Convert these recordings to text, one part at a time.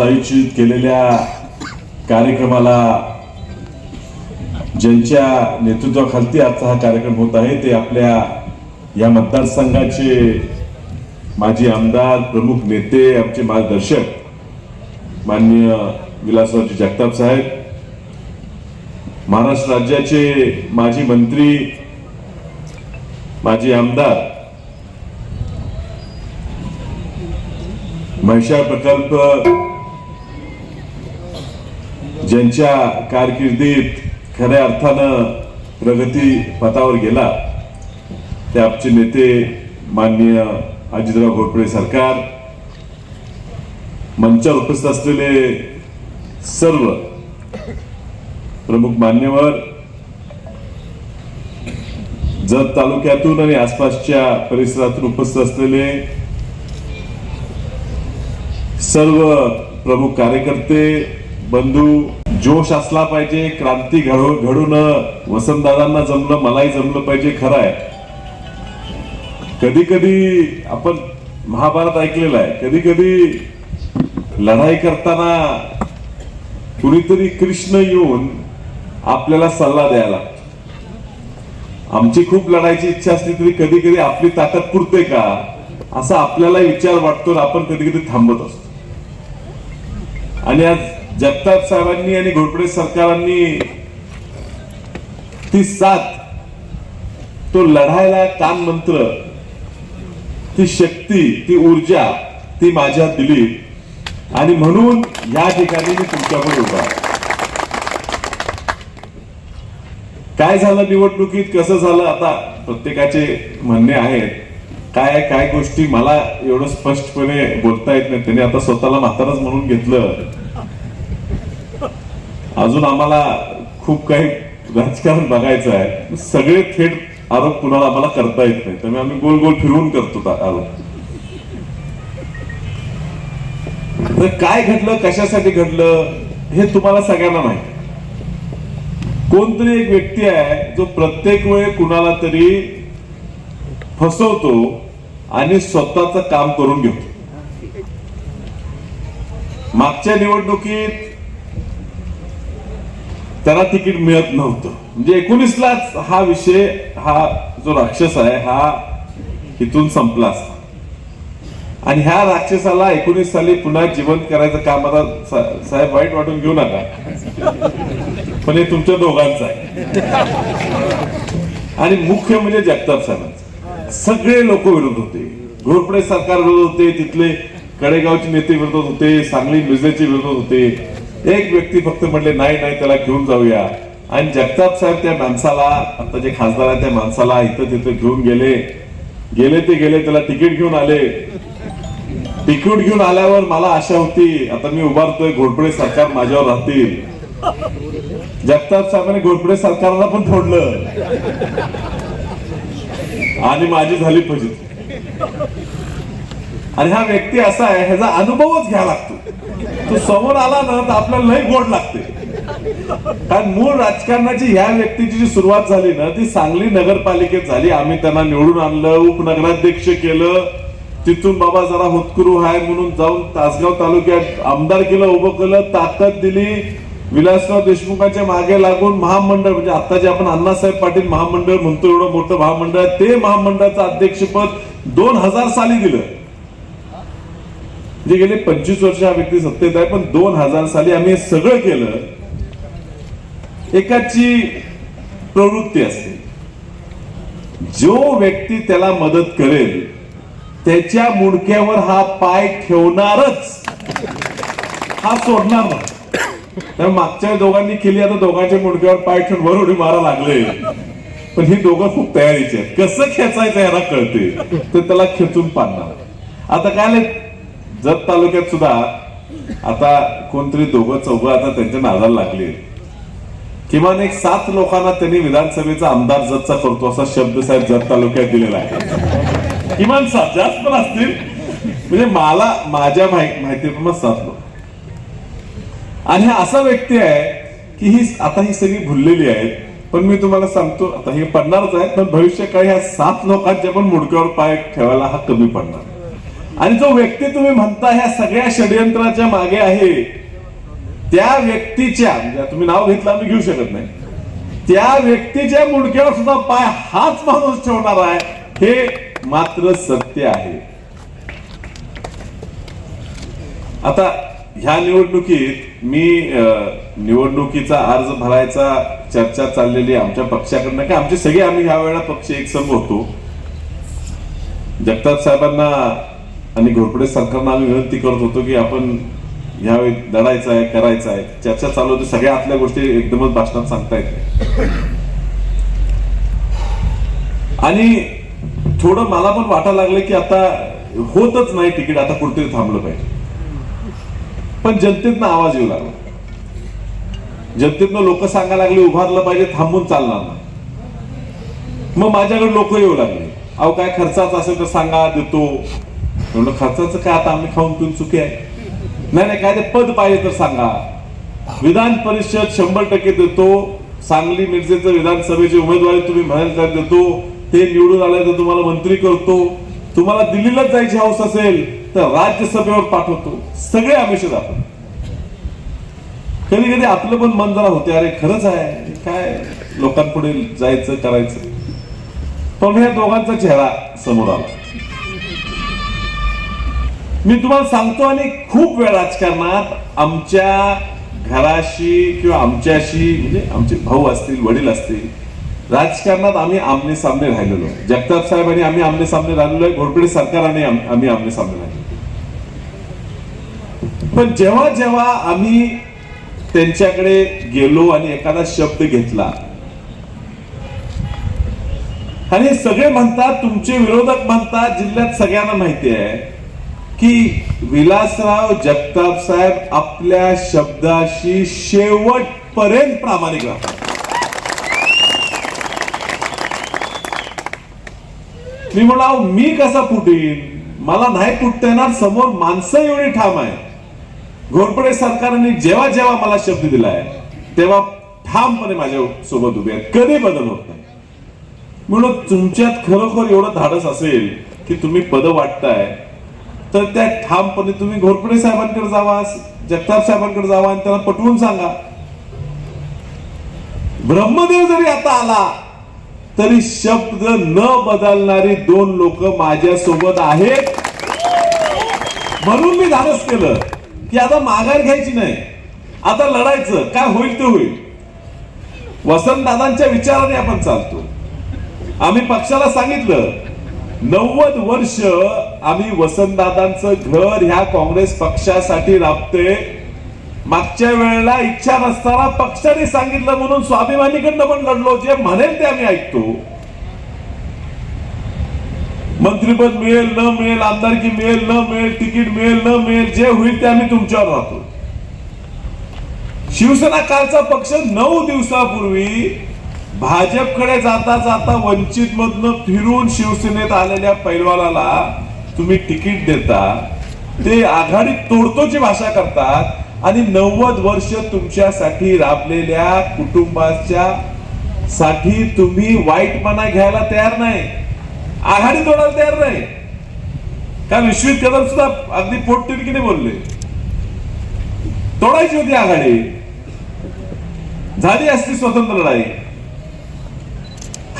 आज आयोजित केलेल्या कार्यक्रमाला ज्यांच्या नेतृत्वाखालती आजचा हा कार्यक्रम होत आहे ते आपल्या या मतदारसंघाचे माजी आमदार प्रमुख नेते आमचे मार्गदर्शक माननीय विलासरावजी जगताप साहेब महाराष्ट्र राज्याचे माजी मंत्री माजी आमदार महिषा प्रकल्प ज्यांच्या कारकिर्दीत खऱ्या अर्थानं प्रगती पथावर गेला ते आमचे नेते माननीय अजितराव घोरपडे सरकार मंचावर उपस्थित असलेले सर्व प्रमुख मान्यवर जत तालुक्यातून आणि आसपासच्या परिसरातून उपस्थित असलेले सर्व प्रमुख कार्यकर्ते बंधू जोश असला पाहिजे क्रांती घडू घडून वसंतदादांना जमलं मलाही जमलं पाहिजे खरं आहे कधी कधी आपण महाभारत ऐकलेलं आहे कधी कधी लढाई करताना कुणीतरी कृष्ण येऊन आपल्याला सल्ला द्यायला आमची खूप लढायची इच्छा असली तरी कधी कधी आपली ताकद पुरते का असा आपल्याला विचार वाटतो आपण कधी कधी थांबत असतो. आणि आज जगताप साहेबांनी आणि घोरपडे सरकारांनी ती साथ तो लढायला कान मंत्र ती शक्ती ती ऊर्जा ती माझ्या दिली. आणि म्हणून या ठिकाणी मी तुमच्याकडे उभा काय झालं निवडणुकीत? कसं झालं? आता प्रत्येकाचे म्हणणे आहेत. काय काय गोष्टी मला एवढं स्पष्टपणे बोलता येत नाही. त्याने आता स्वतःला म्हातारच म्हणून घेतलं. अजून आम्हाला खूप काही राजकारण बघायचं आहे. सगळे थेट आरोप कुणाला आम्हाला करता येत नाही. त्यामुळे आम्ही गोल गोल फिरवून करतो आरोप. तर काय घडलं? कशासाठी घडलं? हे तुम्हाला सगळ्यांना माहिती कोणतरी एक व्यक्ती आहे जो प्रत्येक वेळ कुणाला तरी फसवतो आणि स्वतःच काम करून घेतो. मागच्या निवडणुकीत त्याला तिकीट मिळत नव्हतं. म्हणजे एकोणीसलाच हा विषय हा जो राक्षस आहे हा इथून संपला असता. आणि ह्या राक्षसाला एकोणीस साली पुन्हा जिवंत करायचं काम आता साहेब वाईट वाटून घेऊ नका. पण हे तुमच्या दोघांचं आहे. आणि मुख्य म्हणजे जगताप साहेबांचं. सगळे लोक विरोध होते. घोरपडे सरकार विरोध होते तिथले कडेगावचे नेते विरोध होते सांगली मिरजेचे विरोध होते. एक व्यक्ती फक्त म्हणले नाही नाही त्याला घेऊन जाऊया. आणि जगताप साहेब त्या माणसाला आता जे खासदार आहे त्या माणसाला इथं तिथं घेऊन गेले. गेले ते गेले त्याला तिकीट घेऊन आले. तिकीट घेऊन आल्यावर मला आशा होती आता मी उभारतोय घोडपडे सरकार माझ्यावर राहतील. जगताप साहेबांनी घोडपडे सरकारला पण फोडलं. आणि माझी झाली फजित. आणि हा व्यक्ती असा आहे ह्याचा अनुभवच घ्यावा लागतो. तो समोर आला ना तर आपल्याला लय गोड लागते. कारण मूळ राजकारणाची ह्या व्यक्तीची जी सुरुवात झाली ना ती सांगली नगरपालिकेत झाली. आम्ही त्यांना निवडून आणलं उपनगराध्यक्ष केलं. तिथून बाबा जरा होतकुरू हाय म्हणून जाऊन तासगाव तालुक्यात आमदार केलं उभं केलं ताकद दिली. विलासराव देशमुखांच्या मागे लागून महामंडळ म्हणजे आता जे आपण अण्णासाहेब पाटील महामंडळ म्हणतो एवढं मोठं महामंडळ ते महामंडळाचं अध्यक्षपद दोन हजार साली दिलं. जे गेले पंचवीस वर्ष हा व्यक्ती सत्तेत आहे पण दोन हजार साली आम्ही सगळं केलं एकाची प्रवृत्ती असते. जो व्यक्ती त्याला मदत करेल त्याच्या मुडक्यावर हा पाय ठेवणारच हा सोडणार नाही. मागच्या दोघांनी केली आता दोघांच्या मुडक्यावर पाय ठेवून वर उडी मारा लागले. पण ही दोघं खूप तयारीचे आहेत. कसं खेचायचं याला कळते. तर त्याला खेचून पाडणार. आता काय जत तालुक्यात सुद्धा आता कोणतरी दोघं चौघं आता त्यांच्या नादाला लागले. किमान एक सात लोकांना त्यांनी विधानसभेचा आमदार जतचा करतो असा शब्द साहेब जत तालुक्यात दिलेला आहे. किमान सात जास्त पण असतील. म्हणजे मला माझ्या माहि- माहितीप्रमाणे सात लोक. आणि हा असा व्यक्ती आहे की ही आता ही सगळी भुललेली आहेत. पण मी तुम्हाला सांगतो आता हे पडणारच आहे पण भविष्य काळी ह्या सात लोकांच्या पण मुडक्यावर पाय ठेवायला हा कमी पडणार. आणि जो व्यक्ती तुम्ही म्हणता ह्या सगळ्या षडयंत्राच्या मागे आहे त्या व्यक्तीच्या म्हणजे तुम्ही नाव घेतलं आम्ही घेऊ शकत नाही. त्या व्यक्तीच्या मुडक्यावर सुद्धा पाय हाच माणूस ठेवणार आहे हे मात्र सत्य आहे. आता ह्या निवडणुकीत मी अं, निवडणुकीचा अर्ज भरायचा चर्चा चाललेली आमच्या पक्षाकडनं काय आमचे सगळे आम्ही ह्या वेळेला पक्ष एक संघ होतो. जगताप साहेबांना आणि घोरपडे सरकारनं आम्ही विनंती करत होतो की आपण यावेळी लढायचं आहे करायचं आहे. चर्चा चालू होती. सगळ्या आतल्या गोष्टी एकदमच भाषणात सांगता येत आणि थोडं मला पण वाटायला लागलं की आता होतच नाही तिकीट आता कुठेतरी थांबलं पाहिजे. पण जनतेतनं आवाज येऊ लागला. जनतेतनं लोक सांगायला लागले उभारलं पाहिजे थांबून चालणार नाही. मग माझ्याकडे लोक येऊ लागले. अहो काय खर्चाच असेल तर सांगा देतो. म्हणलं खर्चाचं काय आता आम्ही खाऊन पिऊन चुकी आहे? नाही नाही काय ते पद पाहिजे तर सांगा. विधान परिषद शंभर टक्के देतो. सांगली मिरजेचं विधानसभेची उमेदवारी तुम्ही म्हणाल तर देतो. ते निवडून आले तर तुम्हाला मंत्री करतो. तुम्हाला दिल्लीलाच जायची हौस असेल तर राज्यसभेवर पाठवतो. सगळे आमिष आपण कधी कधी आपलं पण मन जरा होते अरे खरंच आहे. काय लोकांपुढे जायचं करायचं? पण ह्या दोघांचा चेहरा समोर आला. मी तुम्हाला सांगतो आणि खूप वेळ राजकारणात आमच्या घराशी किंवा आमच्याशी म्हणजे आमचे भाऊ असतील वडील असतील राजकारणात आम्ही आमने सामने राहिलेलो आहे. जगताप साहेबांनी आम्ही आमने सामने राहिलेलो आहे घोरपडे सरकार आणि आम्ही आमने सामने राहिलेलो पण जेव्हा जेव्हा आम्ही त्यांच्याकडे गेलो आणि एखादा शब्द घेतला आणि सगळे म्हणतात तुमचे विरोधक म्हणतात जिल्ह्यात सगळ्यांना माहिती आहे की विलासराव जगताप साहेब आपल्या शब्दाशी शेवटपर्यंत प्रामाणिक राहतात. मी म्हणा मी कसा फुटीन मला नाही फुटता येणार समोर माणसं एवढी ठाम आहे घोरपडे सरकारने जेव्हा जेव्हा मला शब्द दिलाय तेव्हा ठामपणे माझ्या सोबत उभे आहेत. कधी बदल होत नाही. म्हणून तुमच्यात खरोखर एवढं धाडस असेल की तुम्ही पद वाटताय तर त्या ठामपणे तुम्ही घोरपडे साहेबांकडे जावा जगताप साहेबांकडे जावा आणि त्यांना पटवून सांगा. ब्रह्मदेव जरी आता आला तरी शब्द न बदलणारी दोन लोक माझ्या सोबत आहेत. म्हणून मी धाडस केलं की आता माघार घ्यायची नाही. आता लढायचं काय होईल ते होईल. वसंतदादांच्या विचाराने आपण चालतो. आम्ही पक्षाला सांगितलं नव्वद वर्ष आम्ही वसंतदादांचं घर ह्या काँग्रेस पक्षासाठी राबते. मागच्या वेळेला इच्छा नसताना पक्षाने सांगितलं म्हणून स्वाभिमानीकडनं पण लढलो. जे म्हणेल ते आम्ही ऐकतो. मंत्रीपद मिळेल न मिळेल आमदारकी मिळेल न मिळेल तिकीट मिळेल न मिळेल जे होईल ते आम्ही तुमच्यावर राहतो. शिवसेना कालचा पक्ष नऊ दिवसापूर्वी भाजपकडे जाता जाता वंचित मधनं फिरून शिवसेनेत आलेल्या पैलवानाला तुम्ही तिकीट देता ते आघाडी तोडतोची भाषा करतात आणि नव्वद वर्ष तुमच्यासाठी राबलेल्या कुटुंबाच्या साठी तुम्ही वाईटपणा घ्यायला तयार नाही. आघाडी तोडायला तयार नाही. काय विश्वित कदम सुद्धा अगदी पोटतिडकीने बोलले. तोडायची होती आघाडी. झाली असती स्वतंत्र लढाई.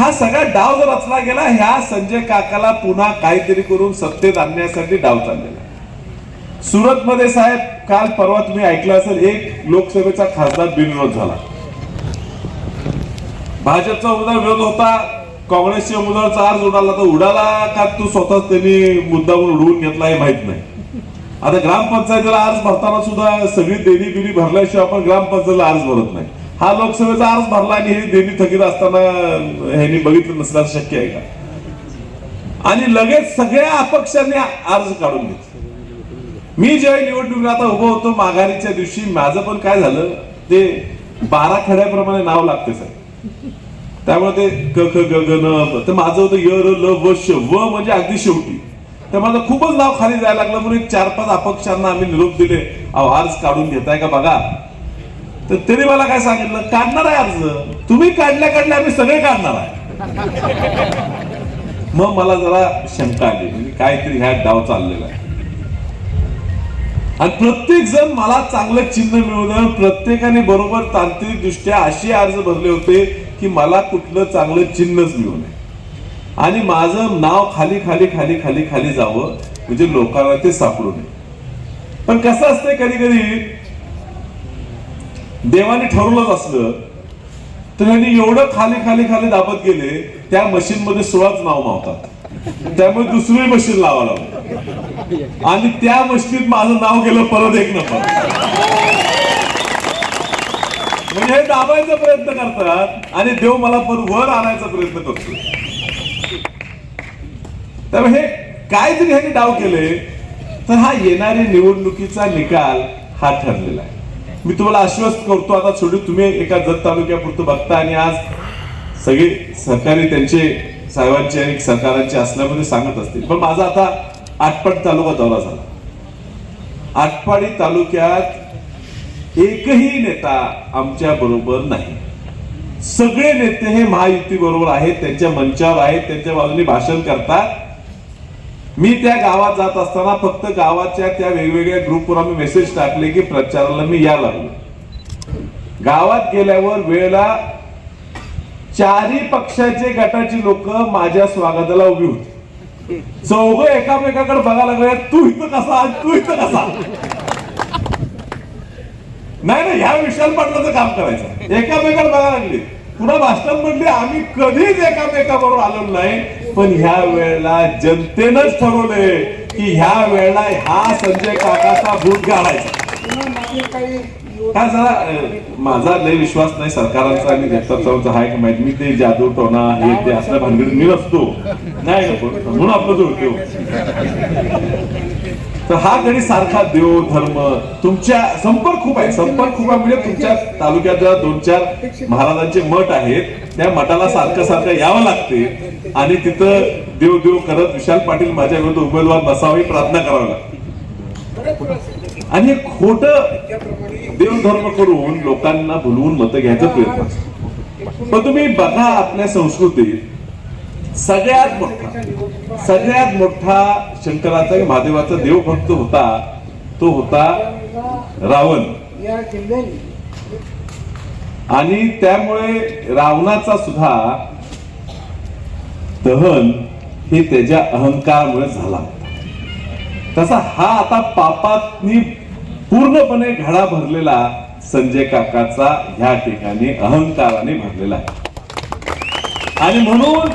हा सगळा डाव जर रचला गेला ह्या संजय काकाला पुन्हा काहीतरी करून सत्तेत आणण्यासाठी डाव चाललेला सुरत मध्ये साहेब काल परवा तुम्ही ऐकलं असेल एक लोकसभेचा खासदार बिनविरोध झाला. भाजपचा उमेदवार विरोध होता काँग्रेसच्या उमेदवाराचा अर्ज उडाला तर उडाला का तू स्वतःच त्यांनी मुद्दामून उडवून घेतला हे माहीत नाही. आता ग्रामपंचायतीला अर्ज भरताना सुद्धा सगळी देणी बिनी भरल्याशिवाय आपण ग्रामपंचायतीला अर्ज भरत नाही. हा लोकसभेचा अर्ज भरला आणि हे देणी थकीत असताना ह्यांनी बघितलं नसल्यास शक्य आहे का? आणि लगेच सगळ्या अपक्षांनी अर्ज काढून घेतले. मी जेव्हा निवडणुकीला आता उभं होतो माघारीच्या दिवशी माझं पण काय झालं ते बारा खड्याप्रमाणे नाव लागते सर त्यामुळे ते क ख ग ग न तर माझं होतं य र ल व श व म्हणजे अगदी शेवटी. तर माझं खूपच नाव खाली जायला लागलं म्हणून एक चार पाच अपक्षांना आम्ही निरोप दिले. अहो अर्ज काढून घेताय का बघा. तर त्यांनी मला काय सांगितलं? काढणार आहे अर्ज. तुम्ही काढल्या काढल्या आम्ही सगळे काढणार आहे. मग मला जरा शंका आली. म्हणजे काहीतरी ह्या डाव चाललेला आहे. आणि प्रत्येक जण मला चांगलं चिन्ह मिळवलं प्रत्येकाने बरोबर तांत्रिक दृष्ट्या असे अर्ज भरले होते की मला कुठलं चांगलं चिन्हच मिळू नये. आणि माझं नाव खाली खाली खाली खाली खाली जावं. म्हणजे लोकांना ते सापडू नये. पण कसं असतंय कधी कधी देवाने ठरवलंच असलं तर त्यांनी एवढं खाली खाली खाली दाबत गेले त्या मशीन मध्ये सोळाच नाव मावतात. त्यामुळे दुसरी मशीन लावा लागलं. आणि त्या मशीनीत माझं नाव गेलं परत एक नंबर. म्हणजे हे दाबायचा प्रयत्न करतात आणि देव मला परत वर आणायचा प्रयत्न करतो. त्यामुळे हे काय जरी ह्यांनी डाव केले तर हा येणारी निवडणुकीचा निकाल हा ठरलेला आहे. मी तुम्हाला आश्वस्त करतो आता छोटी तुम्ही एका जत तालुक्यापुरतं बघता आणि आज सगळे सहकारी त्यांचे साहेबांचे आणि सरकारांचे असल्यामध्ये सांगत असतील. पण माझा आता आटपाडी तालुका दौरा झाला. आटपाडी तालुक्यात एकही नेता आमच्या बरोबर नाही. सगळे नेते हे महायुती बरोबर आहेत त्यांच्या मंचावर आहेत त्यांच्या बाजूने भाषण करतात. मी त्या गावात जात असताना फक्त गावाच्या त्या वेगवेगळ्या ग्रुपवर आम्ही मेसेज टाकले की प्रचाराला मी या लागलो. गावात गेल्यावर वेळेला चारही पक्षाचे गटाची लोक माझ्या स्वागताला उभी होती. चौघ एकामेकाकडे बघायला लागले तू इथं कसा? तू इथं कसा? नाही नाही ह्या विशाल पाटलाचं काम करायचं. एकामेकाला बघायला लागले. पुन्हा भाषण म्हणले आम्ही कधीच एकामेकाबरोबर आलो नाही. पण ह्या वेळेला जनतेनंच ठरवले की ह्या वेळेला हा संजय काकाचा भूत घालायचा माझा लय विश्वास नाही सरकारांचा आणि जगताप साहेबांचा. आहे की माहिती मी ते जादू टोना हे ते असल्या भानगडीत मी नसतो. नाही म्हणून आपलं जोडतो तर हा गणी सारखा देव धर्म तुमच्या संपर्क खूप आहे. संपर्क खूप आहे. म्हणजे तुमच्या तालुक्यात दोन चार महाराजांचे मठ आहेत. त्या मठाला सारखं सारखं यावं लागते. आणि तिथं देव देव करत विशाल पाटील माझ्या विरुद्ध उमेदवार नसावी प्रार्थना करावी लागते. आणि खोट देवधर्म करून लोकांना भुलवून मत घ्यायचा प्रयत्न पण तुम्ही बघा आपल्या संस्कृतीत सगळ्यात मोठा सगळ्यात मोठा शंकराचा महादेवाचा देवभक्त होता तो होता रावण. आणि त्यामुळे रावणाचा सुद्धा दहन हे त्याच्या अहंकारामुळे झाला. तसा हा आता पापातनी पूर्णपणे घडा भरलेला संजय काकाचा ह्या ठिकाणी अहंकाराने भरलेला आहे. आणि म्हणून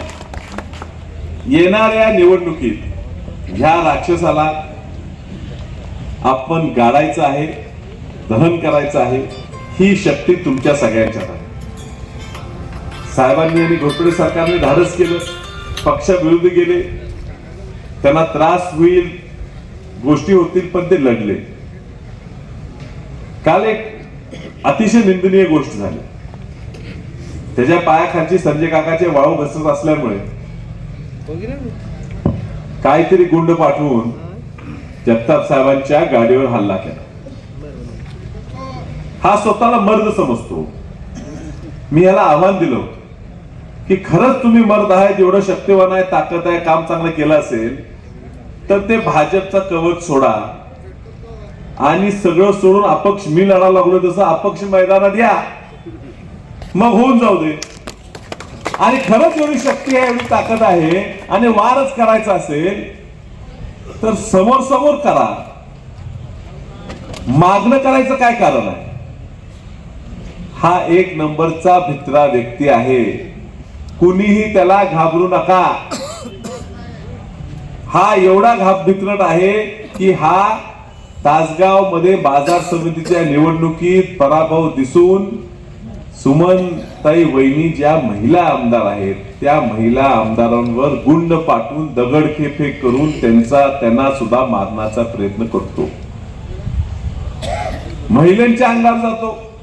येणाऱ्या निवडणुकीत ह्या राक्षसाला आपण गाडायचं आहे दहन करायचं आहे ही शक्ती तुमच्या सगळ्यांच्यात आहे. साहेबांनी आणि घोरपडे सरकारने धाडस केलं. पक्षाविरुद्ध गेले. त्यांना त्रास होईल गोष्टी होतील पण ते लढले. काल एक अतिशय निंदनीय गोष्ट झाली. त्याच्या पायाखालची संजय काकाचे वाळू बसत असल्यामुळे काहीतरी गुंड पाठवून जगताप साहेबांच्या गाडीवर हल्ला केला. हा स्वतःला मर्द समजतो. मी याला आव्हान दिलं की खरंच तुम्ही मर्द आहे एवढं शक्तिवान आहे ताकद आहे काम चांगलं केलं असेल तर ते भाजपचा कवच सोडा. आणि सगळं सोडून अपक्ष मी लढा लागलो तसं अपक्ष मैदानात या. मग होऊन जाऊ दे. आणि खरंच एवढी शक्ती आहे एवढी ताकद आहे आणि वारच करायचा असेल तर समोर समोर करा. मागणं करायचं काय कारण आहे? हा एक नंबरचा भित्रा व्यक्ती आहे. कुणीही त्याला घाबरू नका. हा एवढा घाब आहे की हा तासगावमध्ये बाजार समितीच्या निवडणुकीत पराभव दिसून सुमन ताई वहिनी ज्या महिला आमदार आहेत त्या महिला आमदारांवर गुंड पाठवून दगडखेफे करून त्यांचा त्यांना सुद्धा मारण्याचा प्रयत्न करतो. महिलांच्या अंगावर जातो.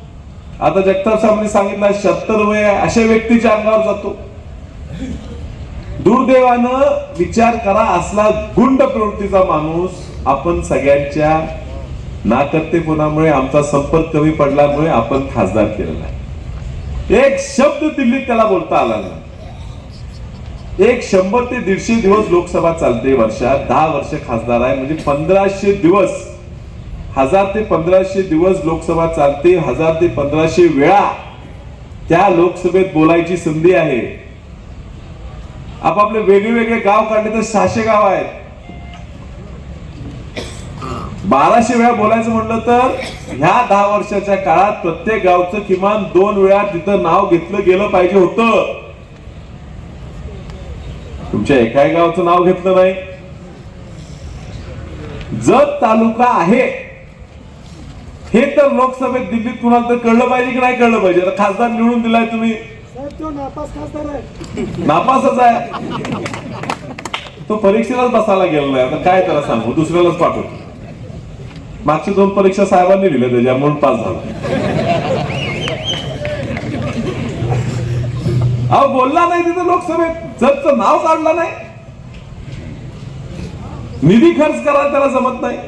आता जगताप साहेबांनी सांगितलं सत्तर वय अशा व्यक्तीच्या अंगावर जातो. दुर्दैवानं विचार करा असला गुंड प्रवृत्तीचा माणूस आपण सगळ्यांच्या नाकर्तेपणामुळे आमचा संपर्क कमी पडल्यामुळे आपण खासदार केलेला आहे. एक शब्द दिल्लीत त्याला बोलता आला नाही. एक शंभर ते दीडशे दिवस लोकसभा चालते वर्षात दहा वर्ष खासदार आहे म्हणजे पंधराशे दिवस हजार ते पंधराशे दिवस लोकसभा चालते हजार ते पंधराशे वेळा त्या लोकसभेत बोलायची संधी आहे. आपापले वेगवेगळे गाव काढले तर सहाशे गाव आहेत. बाराशे वेळा बोलायचं म्हणलं तर ह्या दहा वर्षाच्या काळात प्रत्येक गावचं किमान दोन वेळा तिथं नाव घेतलं गेलं पाहिजे होतं. तुमच्या एकाही गावचं नाव घेतलं नाही. जत तालुका आहे. हे तर लोकसभेत दिल्लीत कुणाला तर कळलं पाहिजे की नाही कळलं पाहिजे? खासदार निवडून दिलाय तुम्ही. आहे. नापासच आहे. तो परीक्षेलाच बसायला गेला नाही. आता काय त्याला सांगू? दुसऱ्यालाच पाठवतो मागच्या दोन परीक्षा साहेबांनी दिल्या त्याच्या म्हणून पास झाला. अहो बोलला नाही तिथे लोकसभेत. जतचं नाव काढलं नाही. निधी खर्च करायला त्याला जमत नाही.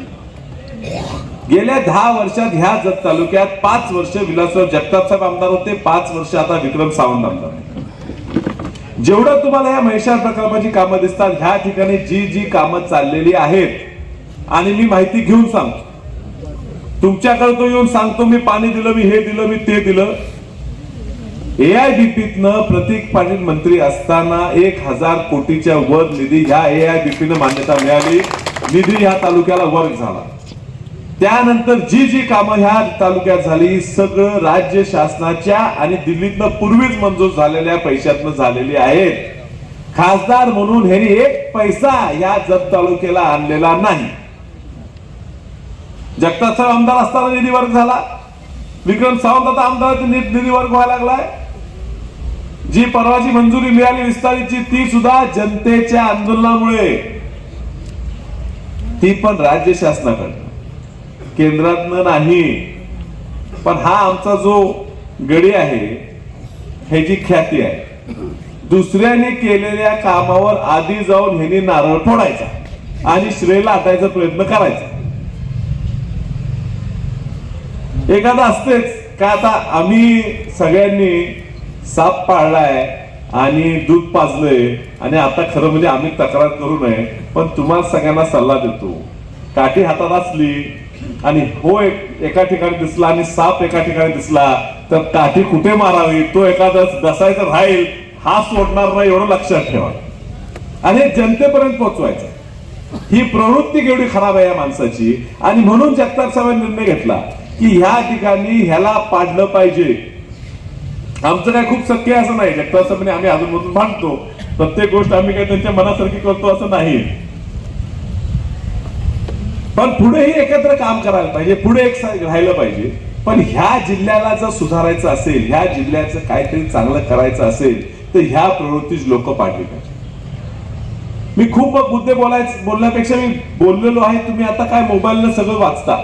गेल्या दहा वर्षात ह्या जत तालुक्यात पाच वर्ष विलासराव जगताप साहेब आमदार होते पाच वर्ष आता विक्रम सावंत आमदार जेवढं तुम्हाला या महेशार प्रकल्पाची कामं दिसतात ह्या ठिकाणी जी जी कामं चाललेली आहेत आणि मी माहिती घेऊन सांगतो. तुमच्याकडे तो येऊन सांगतो मी पाणी दिलं मी हे दिलं मी ते दिलं. एआयबीपीतनं प्रतीक पाटील मंत्री असताना एक हजार कोटीच्या वर निधी ह्या एआयबीपीनं मान्यता मिळाली. निधी ह्या तालुक्याला वर्ग झाला. त्यानंतर जी जी कामं ह्या तालुक्यात झाली सगळं राज्य शासनाच्या आणि दिल्लीतनं पूर्वीच मंजूर झालेल्या पैशातनं झालेली आहेत. खासदार म्हणून ह्यांनी एक पैसा या जत तालुक्याला आणलेला नाही. जगताप साहेब आमदार असताना निधी वर्ग झाला. विक्रम सावंत आता आमदार निधी वर्ग व्हायला लागलाय. जी परवाची मंजुरी मिळाली विस्तारीची ती सुद्धा जनतेच्या आंदोलनामुळे. ती पण राज्य शासनाकडे केंद्रातनं नाही. पण हा आमचा जो गडी आहे ह्याची ख्याती आहे दुसऱ्याने केलेल्या कामावर आधी जाऊन ह्यांनी नारळ फोडायचा आणि श्रेय लाटायचा प्रयत्न करायचा. एखादा असतेच का आता आम्ही सगळ्यांनी साप पाळलाय आणि दूध पाजलंय आणि आता खरं म्हणजे आम्ही तक्रार करू नये पण तुम्हाला सगळ्यांना सल्ला देतो. काठी हातात असली आणि हो एक एका ठिकाणी दिसला आणि साप एका ठिकाणी दिसला तर काठी कुठे मारावी? तो एखादा दसायचा राहील हा सोडणार नाही एवढं लक्षात ठेवा. आणि जनतेपर्यंत पोहोचवायचं. ही प्रवृत्ती केवढी खराब आहे या माणसाची. आणि म्हणून जगताप साहेबांनी निर्णय घेतला की ह्या ठिकाणी ह्याला पाडलं पाहिजे. आमचं काय खूप सत्य असं नाही. जगताप साहेबांनी आम्ही अजूनमधून मांडतो प्रत्येक गोष्ट आम्ही काय त्यांच्या मनासारखी करतो असं नाही. पण पुढेही एकत्र काम करायला पाहिजे पुढे एक राहिलं पाहिजे. पण ह्या जिल्ह्याला जर सुधारायचं असेल ह्या जिल्ह्याचं काहीतरी चांगलं करायचं असेल तर ह्या प्रवृत्तीच लोक पाडली पाहिजे. मी खूप मुद्दे बोलायच बोलण्यापेक्षा मी बोललेलो आहे तुम्ही आता काय मोबाईलनं सगळं वाचता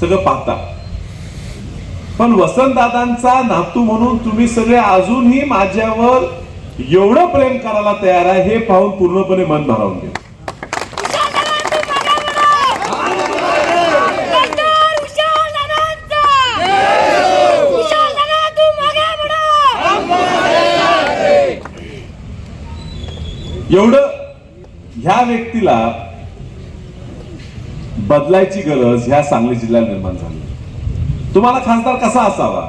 सगळं पाहता. पण वसंतदादांचा नातू म्हणून तुम्ही सगळे अजूनही माझ्यावर एवढं प्रेम करायला तयार आहे हे पाहून पूर्णपणे मन भारावून घेतो एवढं ह्या व्यक्तीला बदलायची गरज ह्या सांगली जिल्ह्यात निर्माण झाली. तुम्हाला खासदार कसा असावा?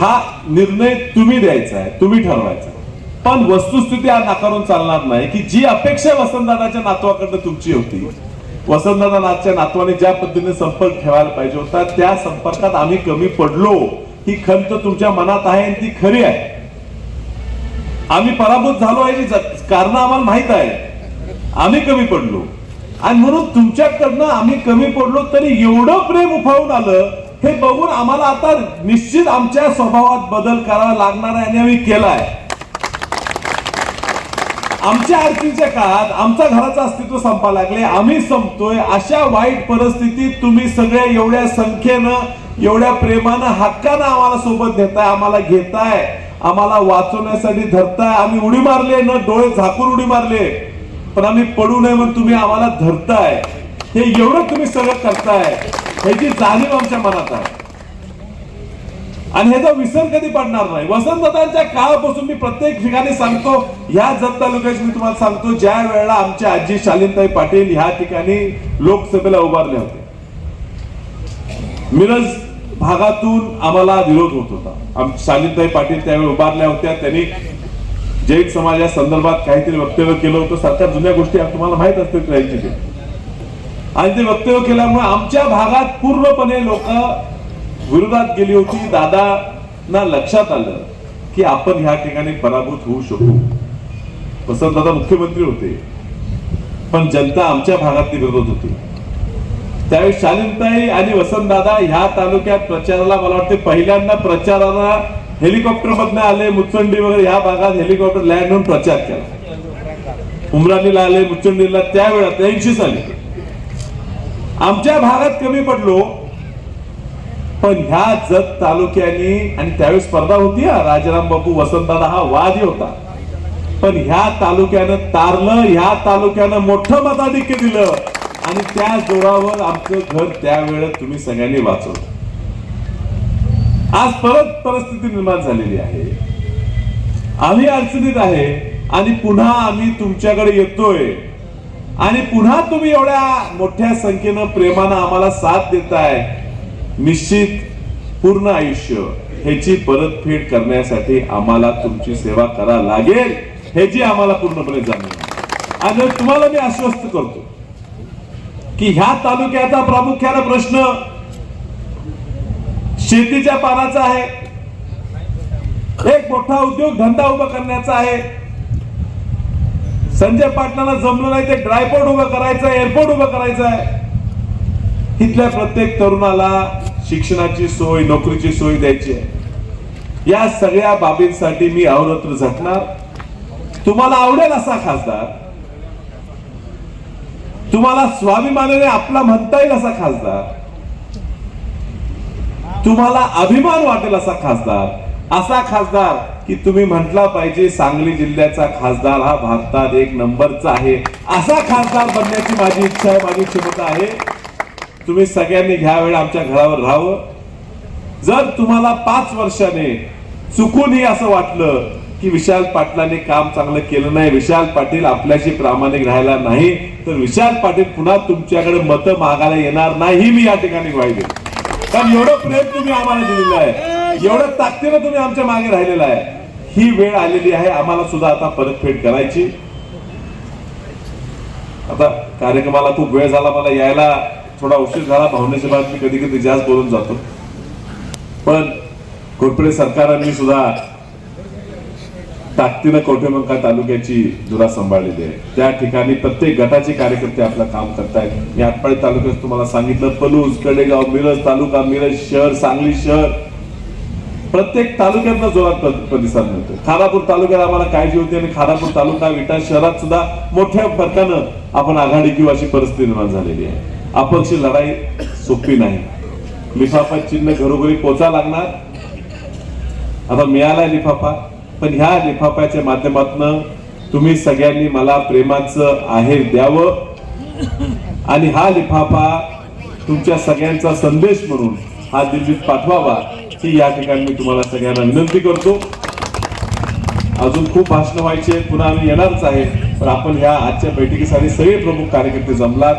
हा निर्णय तुम्ही द्यायचा आहे तुम्ही ठरवायचा पण वस्तुस्थिती हा नाकारून चालणार नाही की जी अपेक्षा वसंतदादाच्या नातवाकडनं तुमची होती वसंतदादा नाथच्या नातवाने ज्या पद्धतीने संपर्क ठेवायला पाहिजे होता त्या संपर्कात आम्ही कमी पडलो. ही खंत तुमच्या मनात आहे आणि ती खरी आहे. आम्ही पराभूत झालो आहे कारण आम्हाला माहीत आहे. आम्ही कमी पडलो. आणि म्हणून तुमच्याकडनं आम्ही कमी पडलो तरी एवढं प्रेम उफाळून आलं हे बघून आम्हाला आता निश्चित आमच्या स्वभावात बदल करावा लागणार आहे आणि आम्ही केलाय. आमच्या आरतीच्या काळात आमच्या घराचं अस्तित्व संपा लागले. आम्ही संपतोय. अशा वाईट परिस्थितीत तुम्ही सगळे एवढ्या संख्येनं एवढ्या प्रेमानं हक्कानं आम्हाला सोबत घेताय आम्हाला घेताय. आम्हाला वाचवण्यासाठी धरताय. आम्ही उडी मारले न डोळे झाकून उडी मारले पण आम्ही पडू नये म्हणून तुम्ही आम्हाला धरताय. हे एवढं तुम्ही सगळं करताय. ह्याची जाणीव आमच्या मनात आहे. आणि ह्याचा विसर कधी पडणार नाही. वसंतदादांच्या काळापासून मी प्रत्येक ठिकाणी सांगतो ह्या जत तालुक्याची मी तुम्हाला सांगतो ज्या वेळेला आमच्या आजी शालिनताई पाटील ह्या ठिकाणी लोकसभेला उभारले होते. मिरज भागातून आम्हाला विरोध होत होता. आम- शालिनताई पाटील त्यावेळी उभारल्या होत्या. त्यांनी जैन समाजा संदर्भात काहीतरी वक्तव्य केलं होतं. सरकार जुन्या गोष्टी तुम्हाला माहीत असतील त्यांची आणि ते वक्तव्य केल्यामुळे आमच्या भागात पूर्णपणे लोक विरोधात गेली होती. दादांना लक्षात आलं की आपण ह्या ठिकाणी पराभूत होऊ शकू. वसंतदादा मुख्यमंत्री होते. पण जनता आमच्या भागातली विरोध होती. त्यावेळी शालीनताई आणि वसंतदादा ह्या तालुक्यात प्रचाराला मला वाटते पहिल्यांदा प्रचाराला हेलिकॉप्टर मधनं आले मुचंडी वगैरे ह्या भागात हेलिकॉप्टर लँड होऊन प्रचार केला. उमराणीला आले मुचंडीला त्यावेळा त्र्याऐंशी साली. आमच्या भागात कमी पडलो. पण ह्या जत तालुक्याने आणि त्यावेळी स्पर्धा होती हा राजाराम बापू वसंतदादा हा वादही होता. पण ह्या तालुक्यानं तारलं ह्या तालुक्यानं मोठं मताधिक्य दिलं. आणि त्या जोरावर आमचं घर त्यावेळेस तुम्ही सगळ्यांनी वाचवलं. आज परत परिस्थिती निर्माण झालेली आहे. आम्ही अडचणीत आहे आणि पुन्हा आम्ही तुमच्याकडे येतोय. आणि पुन्हा तुम्ही एवढ्या मोठ्या संख्येनं प्रेमानं आम्हाला साथ देताय. निश्चित पूर्ण आयुष्य ह्याची परतफेड करण्यासाठी आम्हाला तुमची सेवा करा लागेल ह्याची आम्हाला पूर्णपणे जाणीव आणि तुम्हाला मी आश्वस्त करतो की ह्या तालुक्याचा प्रामुख्याने प्रश्न शेतीच्या पानाचा आहे. एक मोठा उद्योग धंदा उभा करण्याचा आहे. संजय पाटलांना जमलं नाही ते ड्रायपोर्ट उभं करायचं एअरपोर्ट उभं करायचं आहे. इथल्या प्रत्येक तरुणाला शिक्षणाची सोय नोकरीची सोय द्यायची आहे. या सगळ्या बाबींसाठी मी अवरत्र झटणार. तुम्हाला आवडेल असा खासदार तुम्हाला स्वाभिमानाने आपला म्हणता येईल असा खासदार. तुम्हाला अभिमान वाटेल असा खासदार. असा खासदार की तुम्ही म्हटला पाहिजे सांगली जिल्ह्याचा खासदार हा भारतात एक नंबरचा आहे. असा खासदार बनण्याची माझी इच्छा आहे माझी क्षमता आहे. तुम्ही सगळ्यांनी ह्या आमच्या घरावर राहावं. जर तुम्हाला पाच वर्षाने चुकूनही असं वाटलं की विशाल पाटलाने काम चांगलं केलं नाही विशाल पाटील आपल्याशी प्रामाणिक राहायला नाही तर विशाल पाटील पुन्हा तुमच्याकडे मतं मागायला येणार नाही मी या ठिकाणी ग्वाही कारण एवढं प्रेम तुम्ही आम्हाला दिलेलं आहे एवढं ताकदीनं तुम्ही आमच्या मागे राहिलेला आहे. ही वेळ आलेली आहे आम्हाला सुद्धा आता परतफेड करायची. आता कार्यक्रमाला खूप वेळ झाला मला यायला थोडा उशीर झाला भावनेच्या बाबतीत मी कधी कधी जास्त बोलून जातो. पण कोरपडे सरकारांनी सुद्धा ताकदीनं कवठेमंका तालुक्याची धुरा सांभाळलेली आहे. त्या ठिकाणी प्रत्येक गटाचे कार्यकर्ते आपलं काम करतायत. मी आटपाडी तालुक्यात तुम्हाला सांगितलं पलूस कडेगाव मिरज तालुका मिरज शहर सांगली शहर. प्रत्येक तालुक्यातनं जोरात प्रतिसाद मिळतो. खारापूर तालुक्यात आम्हाला काळजी होती आणि खारापूर तालुका विटा शहरात सुद्धा मोठ्या फरकानं आपण आघाडी किंवा अशी परिस्थिती निर्माण झालेली आहे. अपक्ष लढाई सोपी नाही. लिफाफा चिन्ह घरोघरी पोचा लागणार. आता मिळालाय लिफाफा. पण ह्या लिफाफ्याच्या माध्यमातून तुम्ही सगळ्यांनी मला प्रेमाचं आहेर द्यावं. आणि हा लिफाफा तुमच्या सगळ्यांचा संदेश म्हणून हा दिल्लीत पाठवावा ही या ठिकाणी मी तुम्हाला सगळ्यांना विनंती करतो. अजून खूप भाषण व्हायचे पुन्हा आम्ही येणारच आहे पण आपण ह्या आजच्या बैठकीसाठी सगळे प्रमुख कार्यकर्ते जमलात.